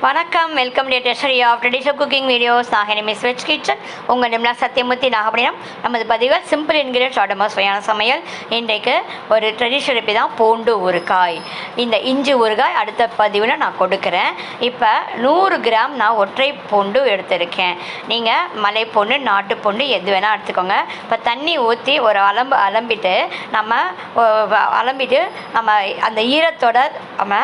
வணக்கம். Welcome the tastery of traditional cooking videos நான் miss veg kitchen உங்கள் நிம்லா சத்தியமூர்த்தி நாகப்பட்டினம் நமது பதிவு சிம்பிள் இன்கிரியன்ஸ் ஆடமா சுவையான சமையல். இன்றைக்கு ஒரு ட்ரெடிஷனல் ரெசிபி தான் பூண்டு ஊறுகாய். இந்த இஞ்சி ஊறுகாய் அடுத்த பதிவில் நான் கொடுக்குறேன். இப்போ நூறு கிராம் நான் ஒற்றை பூண்டு எடுத்திருக்கேன். நீங்கள் மலை பூண்டு நாட்டு பூண்டு எது வேணால் எடுத்துக்கோங்க. இப்போ தண்ணி ஊற்றி ஒரு அலம்பு அலம்பிட்டு நம்ம வ- அலம்பிட்டு நம்ம அந்த ஈரத்தோட நம்ம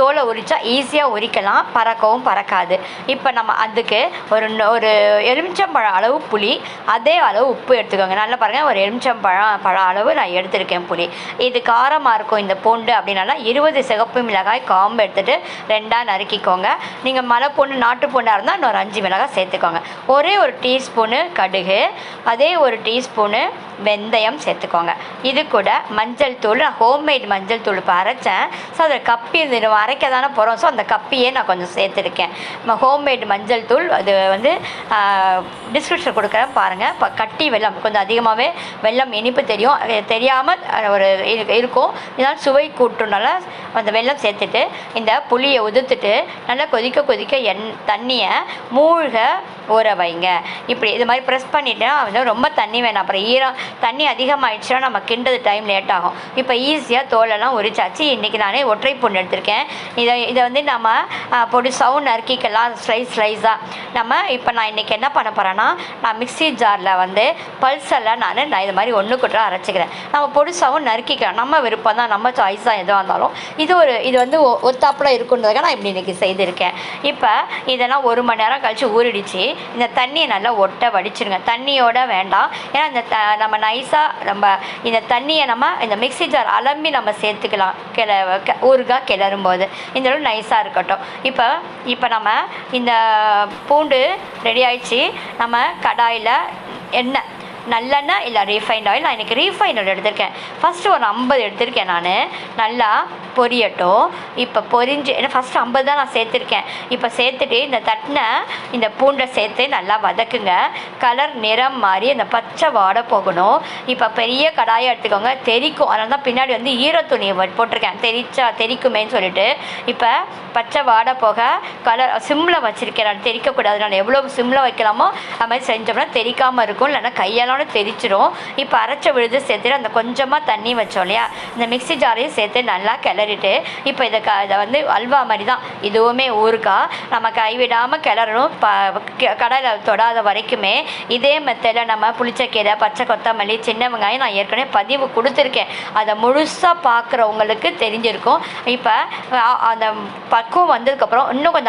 தோலை உரிச்சா ஈஸியாக உரிக்கலாம். பறக்கவும் பறக்காது. இப்போ நம்ம அதுக்கு ஒரு ஒரு எலுமிச்சம்பழம் அளவு புளி அதே அளவு உப்பு எடுத்துக்கோங்க. நல்லா பாருங்கள் ஒரு எலுமிச்சம்பழம் பழம் அளவு நான் எடுத்திருக்கேன் புளி. இது காரமாக இருக்கும் இந்த பூண்டு அப்படின்னால இருபது சிகப்பு மிளகாய் காம்பு எடுத்துகிட்டு ரெண்டாக நறுக்கிக்கோங்க. நீங்கள் மலை பூண்டு நாட்டு பூண்டாக இருந்தால் இன்னொரு அஞ்சு மிளகாய் சேர்த்துக்கோங்க. ஒரே ஒரு டீஸ்பூனு கடுகு அதே ஒரு டீஸ்பூனு வெந்தயம் சேர்த்துக்கோங்க. இது கூட மஞ்சள் தூள் நான் ஹோம்மேட் மஞ்சள் தூள் இப்போ அரைச்சேன். ஸோ அதில் கப்பி நம்ம அரைக்க தானே போகிறோம் ஸோ அந்த கப்பியே நான் கொஞ்சம் சேர்த்துருக்கேன். நம்ம ஹோம்மேட் மஞ்சள் தூள் அது வந்து டிஸ்கிரிப்ஷன் கொடுக்குறேன் பாருங்கள் இப்போ கட்டி வெல்லம் கொஞ்சம் அதிகமாகவே வெல்லம் இனிப்பு தெரியும். தெரியாமல் ஒரு இரு- இருக்கும். இதனால் சுவை கூட்டுனால அந்த வெல்லம் சேர்த்துட்டு இந்த புளியை உதுத்துட்டு நல்லா கொதிக்க கொதிக்க எண் தண்ணியை மூழ்க ஊற வைங்க. இப்படி இது மாதிரி ப்ரெஸ் பண்ணிட்டா வந்து ரொம்ப தண்ணி வேணாம். அப்புறம் ஈரம் தண்ணி அதிகமாகிடுச்சுன்னா நம்ம கிண்டது டைம் லேட் ஆகும். இப்போ ஈஸியாக தோலெல்லாம் உரிச்சாச்சு. இன்றைக்கி நானே ஒற்றை பூண்டு எடுத்திருக்கேன். இதை இதை வந்து நம்ம பொடிசாவும் நறுக்கிக்கலாம். ஸ்லைஸ் ஸ்லைஸாக நம்ம இப்போ நான் இன்றைக்கி என்ன பண்ண போகிறேன்னா நான் மிக்ஸி ஜாரில் வந்து பல்செல்லாம் நான் நான் இது மாதிரி ஒன்று கூட அரைச்சிக்கிறேன். நம்ம பொடிசாவும் நறுக்கிக்கலாம். நம்ம விருப்பம் தான். நம்ம சாய்ஸ் தான் எதுவாக இருந்தாலும். இது ஒரு இது வந்து ஒ- ஒத்தாப்புல இருக்குன்றதுக்காக நான் இப்படி இன்றைக்கி செய்திருக்கேன். இப்போ இதெல்லாம் ஒரு மணி நேரம் கழித்து ஊறிடுச்சு. இந்த தண்ணியை நல்லா ஒட்ட வடிச்சிருங்க. தண்ணியோட வேண்டாம். ஏன்னா இந்த த நம்ம நைஸாக நம்ம இந்த தண்ணியை நம்ம இந்த மிக்ஸி ஜார் அலம்பி நம்ம சேர்த்துக்கலாம். கிள க- ஊறுகாய் கிளறும் போது இந்த அளவு நைஸாக இருக்கட்டும். இப்போ இப்போ நம்ம இந்த பூண்டு ரெடி ஆயிடுச்சு. நம்ம கடாயில் எண்ணெய் நல்லெண்ணெய் இல்லை ரீஃபைண்ட் ஆயில் நான் இன்றைக்கி ரீஃபைண்ட் ஆயில் எடுத்திருக்கேன். ஃபஸ்ட்டு ஒரு ஐம்பது எடுத்திருக்கேன் நான். நல்லா பொரியட்டும். இப்போ பொரிஞ்சு ஏன்னா ஃபஸ்ட்டு ஐம்பது தான் நான் சேர்த்துருக்கேன். இப்போ சேர்த்துட்டு இந்த தட்டின இந்த பூண்டை சேர்த்து நல்லா வதக்குங்க. கலர் நிறம் மாறி அந்த பச்சை வாடை போகணும். இப்போ பெரிய கடாயை எடுத்துக்கோங்க. தெறிக்கும் அதனால தான் பின்னாடி வந்து ஈரத்துணியை போட்டிருக்கேன். தெரிச்சா தெறிக்குமேன்னு சொல்லிட்டு. இப்போ பச்சை வாடை போக கலர் சிம்மில் வச்சுருக்கேன். நான் தெறிக்கக்கூடாது நான் எவ்வளோ சிம்மில் வைக்கலாமோ அது மாதிரி செஞ்சோம்னா தெறிக்காமல் இருக்கும். இல்லைன்னா கையாலும் தெரிச்சிரும் இப்போ அரைச்ச விழுது சேர்த்துட்டு அந்த கொஞ்சமாக தண்ணி வச்சோம் இல்லையா? இந்த மிக்ஸி ஜாரையும் சேர்த்து நல்லா கிளறிட்டு இப்போ இதை க இதை வந்து அல்வா மாதிரி தான் இதுவுமே ஊறுகாய் நம்ம கைவிடாமல் கிளறணும். ப கடையில் தொடாத வரைக்குமே இதே மெத்தடில் நம்ம புளிச்சக்கீரை பச்சை கொத்தமல்லி சின்ன வெங்காயம் நான் ஏற்கனவே பதிவு கொடுத்துருக்கேன். அதை முழுசாக பார்க்குறவங்களுக்கு தெரிஞ்சிருக்கும். இப்போ அந்த பக்குவம் வந்ததுக்கப்புறம் இன்னும் கொஞ்சம்